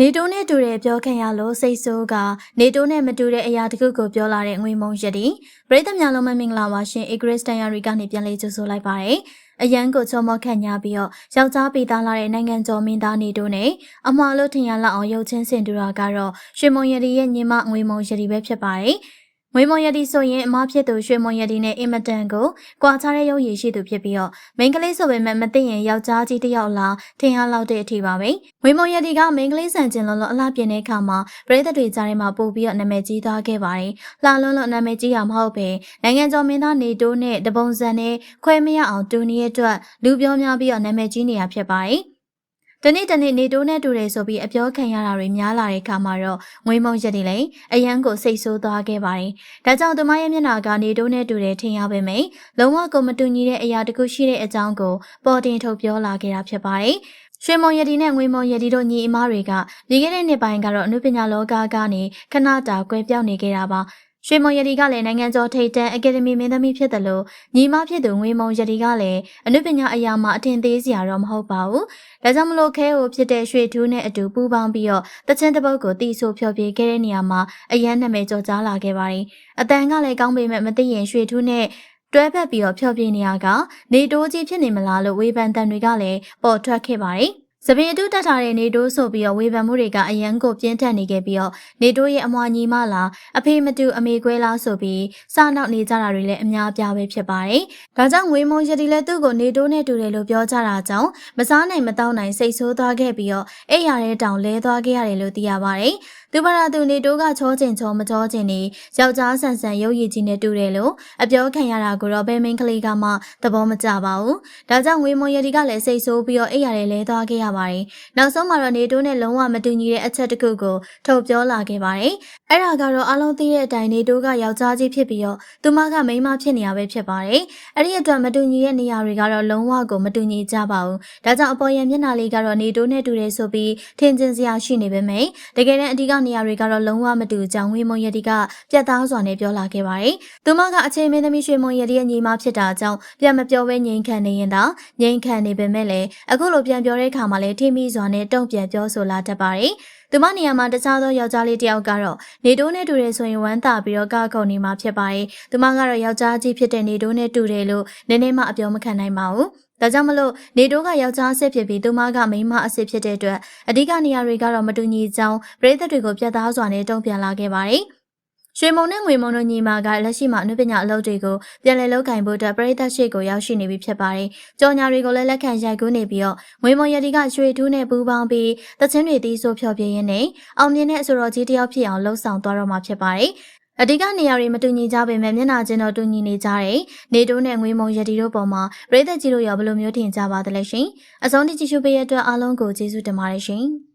နေတိုးနဲ့တူတယ်ပြောခံရလို့စိတ်ဆိုးကနေတိုးနဲ့မတူတဲ့အရာတခုကိုပြောလာတဲ့ငွေမုံရတီပရိသတ်များလုံးမမင်္ဂလာပါရှင် Igris Diary ကနေပြန်လေးကြိုဆိုလိုက်ပါရယ်အရန်ကိုချောမောခန့်ညာပြီးတော့ယောက်ျားပေးသားလာတဲ့နိုင်ငံကျော်မင်းသားနေတိုးနဲ့အမှားလို့ထင်ရလောက်အောင်ရုပ်ချင်းစင်တူတာကတော့ရွှေမုံရတီရဲ့ညီမငွေမုံရတီပဲဖြစ်ပါတယ် ငွေမွန်ရတီဆိုရင်အမဖြစ်သူရွှေမွန်ရတီနဲ့အင်မတန်ကိုကွာခြားတဲ့ရုပ်ရည်ရှိသူဖြစ်ပြီးတော့မိန်းကလေးဆိုပေမဲ့မသိရင်ယောက်ျားကြီးတစ်ယောက်လားထင်ရလောက်တဲ့အထိပါပဲငွေမွန်ရတီကမိန်းကလေးဆန်ကျင်လုံးလုံးအလှပြင်းတဲ့အခါမှာပရိသတ်တွေကြားထဲမှာပို့ပြီးတော့နာမည်ကြီးသွားခဲ့ပါတယ်လှလုံးလုံးနာမည်ကြီးတာမဟုတ်ပဲနိုင်ငံကျော်မင်းသားနေတိုးနဲ့တပုံစံနဲ့ခွဲမရအောင်တူနေတဲ့အတွက်လူပြောများပြီးတော့နာမည်ကြီးနေရဖြစ်ပါတယ် တနေ့တနေ့နေတိုးနဲ့တူတယ်ဆိုပြီးအပြောခံရတာတွေများလာတဲ့အခါမှာတော့ငွေမုံရက်တွေလည်းအရန်ကိုစိတ်ဆိုးသွားခဲ့ပါတယ်။ဒါကြောင့်သူမရဲ့မျက်နှာကနေတိုးနဲ့တူတယ်ထင်ရပေမယ့်လုံးဝကိုမတူညီတဲ့အရာတစ်ခုရှိတဲ့အကြောင်းကိုပေါ်တင်ထုတ်ပြောလာခဲ့တာဖြစ်ပါတယ်။ရွှေမုံရတီနဲ့ငွေမုံရတီတို့ညီအမတွေကပြီးခဲ့တဲ့နှစ်ပိုင်းကတော့အနုပညာလောကကနေခဏတာကွဲပြောင်းနေခဲ့တာပါ ရွှေမုံရတီကလည်းနိုင်ငံကျော်ထိပ်တန်းအကယ်ဒမီမင်းသမီးဖြစ်တယ်လို့ညီမဖြစ်သူငွေမုံရတီကလည်းအနုပညာအရာမှာအထင်သေးစရာတော့မဟုတ်ပါဘူး။ဒါကြောင့်မလို့ခဲကိုဖြစ်တဲ့ရွှေထူးနဲ့အတူပူးပေါင်းပြီးတော့တချင်းတစ်ပုတ်ကိုတီဆိုဖျော်ဖြေခဲ့တဲ့နေရာမှာအရန်နာမည်ကျော်ကြားလာခဲ့ပါတယ်။အတန်ကလည်းကောင်းပေမဲ့မသိရင်ရွှေထူးနဲ့တွဲဖက်ပြီးတော့ဖျော်ဖြေနေရကနေတိုးကြီးဖြစ်နေမလားလို့ဝေဖန်တန်တွေကလည်းပေါ်ထွက်ခဲ့ပါတယ်။ စပင်အတူတက်ထားတဲ့နေတိုးဆိုပြီးတော့ဝေဖန်မှုတွေကအရန်ကိုပြင်းထန်နေခဲ့ပြီးတော့နေတိုးရဲ့အမွာညီမလားအဖေမတူအမေခွဲလားဆိုပြီးစနောက်နေကြတာတွေလည်းအများပြားပဲဖြစ်ပါတယ်။ဒါကြောင့်ငွေမုံရတီလည်းသူ့ကိုနေတိုးနဲ့တူတယ်လို့ပြောကြတာကြောင့်မစားနိုင်မတောင်းနိုင်စိတ်ဆိုးသွားခဲ့ပြီးတော့အိယာတဲ့တောင်လဲသွားခဲ့ရတယ်လို့သိရပါတယ်။သူပါရသူနေတိုးကချောချင်ချောမချောချင်နေယောက်ျားဆန်ဆန်ရုပ်ရည်ကြီးနဲ့တူတယ်လို့အပြောခံရတာကိုတော့ဘယ်မင်းကလေးကမှသဘောမကျပါဘူး။ဒါကြောင့်ငွေမုံရတီကလည်းစိတ်ဆိုးပြီးတော့အိယာတဲ့လဲသွားခဲ့ရပါတယ်။နောက်ဆုံးမှာတော့နေတိုးနဲ့လုံးဝမတူညီတဲ့အချက်တစ်ခုကိုထုတ်ပြောလာခဲ့ပါတယ်။အဲ့ဒါကတော့အလုံးသိတဲ့အတိုင်းနေတိုးကယောက်ျားကြီးဖြစ်ပြီးတော့သူမကမိန်းမဖြစ်နေရပဲဖြစ်ပါတယ်။အဲ့ဒီအတွက်မတူညီတဲ့နေရာတွေကတော့လုံးဝကိုမတူညီကြပါဘူး။ဒါကြောင့်အပေါ်ရန်မျက်နှာလေးကတော့နေတိုးနဲ့တူတယ်ဆိုပြီးထင်ကျင်စရာရှိနေပေမယ့်တကယ်တမ်းအဓိကနေရာတွေကတော့လုံးဝမတူကြောင်ဝေမုံရတီကပြတ်သားစွာနဲ့ပြောလာခဲ့ပါတယ်။သူမကအချိန်မင်းသမီးရွှေမုံရတီရဲ့ညီမဖြစ်တာကြောင့်ပြန်မပြောဘဲငြိမ်ခံနေရင်တော့ငြိမ်ခံနေပေမဲ့လည်းအခုလိုပြန်ပြောတဲ့အခါမှာလည်းထိမိစွာနဲ့တုံ့ပြန်ပြောဆိုလာတတ်ပါတယ်။သူမနေရာမှာတခြားသောယောက်ျားလေးတစ်ယောက်ကတော့နေတိုးနဲ့တူတယ်ဆိုရင်ဝမ်းသာပြီးတော့ကားကုန်နေမှာဖြစ်ပါတယ်။သူမကတော့ယောက်ျားကြီးဖြစ်တဲ့နေတိုးနဲ့တူတယ်လို့နည်းနည်းမှအပြောမခံနိုင်ပါဘူး။ ဒါကြောင့်မလို့နေတိုးကယောက်ျားအစ်စ်ဖြစ်ပြီးသူမကမိန်းမအစ်စ်ဖြစ်တဲ့အတွက်အဓိကနေရာတွေကတော့မတူညီကြောင်းပြည်သက်တွေကိုပြတ်သားစွာနဲ့တုံ့ပြန်လာခဲ့ပါတယ်။ရွှေမုံနဲ့ငွေမုံတို့ညီမကလက်ရှိမှာအနုပညာအလုပ်တွေကိုပြန်လည်လုပ်ကင်ဖို့အတွက်ပြည်သက်ရှိကိုရောက်ရှိနေပြီဖြစ်ပါတယ်။ကြော်ညာတွေကိုလည်းလက်ခံရိုက်ကူးနေပြီးတော့ငွေမုံရတီကရွှေထူးနဲ့ပူးပေါင်းပြီးတချင်းတွေတီးဆိုဖျော်ပြရင်းနဲ့အောင်မြင်တဲ့အဆိုတော်ကြီးတယောက်ဖြစ်အောင်လှုပ်ဆောင်သွားတော့မှာဖြစ်ပါတယ်။ အဓိကနေရာတွေမတူညီကြပေမဲ့မျက်နှာချင်းတော့တူညီနေကြတယ်။နေတိုးနဲ့ငွေမုံရတီတို့ပေါ်မှာပြည်သက်ကြီးတို့ရောဘယ်လိုမျိုးထင်ကြပါသလဲရှင်။အဆုံးထိကြည့်ရှုပေးရတဲ့အတွက်အားလုံးကိုကျေးဇူးတင်ပါတယ်ရှင်။